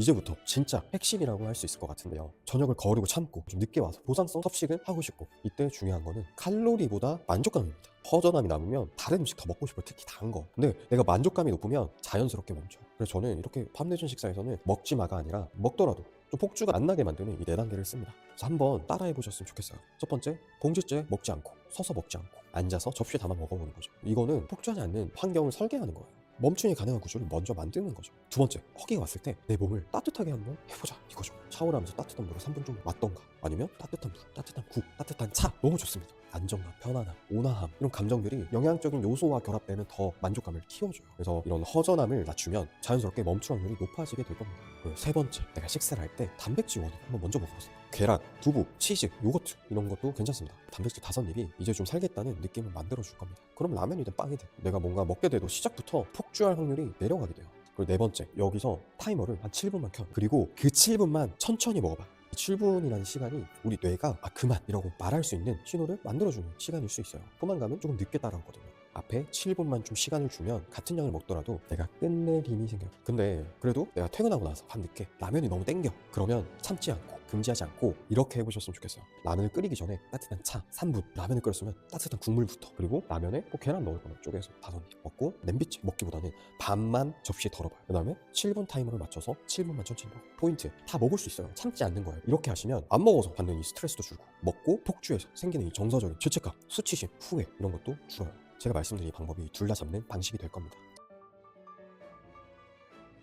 이제부터 진짜 핵심이라고 할 수 있을 것 같은데요. 저녁을 거르고 참고 좀 늦게 와서 보상성 섭식을 하고 싶고 이때 중요한 거는 칼로리보다 만족감입니다. 허전함이 남으면 다른 음식 더 먹고 싶어요. 특히 단 거. 근데 내가 만족감이 높으면 자연스럽게 멈춰. 그래서 저는 이렇게 밤늦은 식사에서는 먹지 마가 아니라 먹더라도 좀 폭주가 안 나게 만드는 이 네 단계를 씁니다. 그래서 한번 따라해 보셨으면 좋겠어요. 첫 번째, 봉지째 먹지 않고 서서 먹지 않고 앉아서 접시에 담아 먹어보는 거죠. 이거는 폭주하지 않는 환경을 설계하는 거예요. 멈춤이 가능한 구조를 먼저 만드는 거죠. 두 번째, 허기가 왔을 때 내 몸을 따뜻하게 한번 해보자 이거죠. 샤워를 하면서 따뜻한 물을 3분 정도 맞던가 아니면 따뜻한 물, 따뜻한 국, 따뜻한 차 너무 좋습니다. 안정감, 편안함, 온화함 이런 감정들이 영양적인 요소와 결합되면 더 만족감을 키워줘요. 그래서 이런 허전함을 낮추면 자연스럽게 멈출 확률이 높아지게 될 겁니다. 세 번째, 내가 식사를 할 때 단백질 원을 한번 먼저 먹어보세요. 계란, 두부, 치즈, 요거트 이런 것도 괜찮습니다. 단백질 다섯 입이 이제 좀 살겠다는 느낌을 만들어줄 겁니다. 그럼 라면이든 빵이든 내가 뭔가 먹게 돼도 시작부터 폭주할 확률이 내려가게 돼요. 그리고 네 번째, 여기서 타이머를 한 7분만 켜. 그리고 그 7분만 천천히 먹어봐. 7분이라는 시간이 우리 뇌가 아 그만 이라고 말할 수 있는 신호를 만들어주는 시간일 수 있어요. 포만감은 조금 늦게 따라오거든요. 앞에 7분만 좀 시간을 주면 같은 양을 먹더라도 내가 끝낼 힘이 생겨요. 근데 그래도 내가 퇴근하고 나서 밤늦게 라면이 너무 땡겨. 그러면 참지 않고 금지하지 않고 이렇게 해보셨으면 좋겠어요. 라면을 끓이기 전에 따뜻한 차 3분, 라면을 끓였으면 따뜻한 국물부터 그리고 라면에 뭐 계란 넣을 거면 쪼개서 다섯 입 먹고 냄비째 먹기보다는 반만 접시에 덜어봐요. 그 다음에 7분 타이머를 맞춰서 7분만 천천히 먹어. 포인트 다 먹을 수 있어요. 참지 않는 거예요. 이렇게 하시면 안 먹어서 받는 이 스트레스도 줄고 먹고 폭주해서 생기는 이 정서적인 죄책감, 수치심, 후회 이런 것도 줄어요. 제가 말씀드린 이 방법이 둘 다 잡는 방식이 될 겁니다.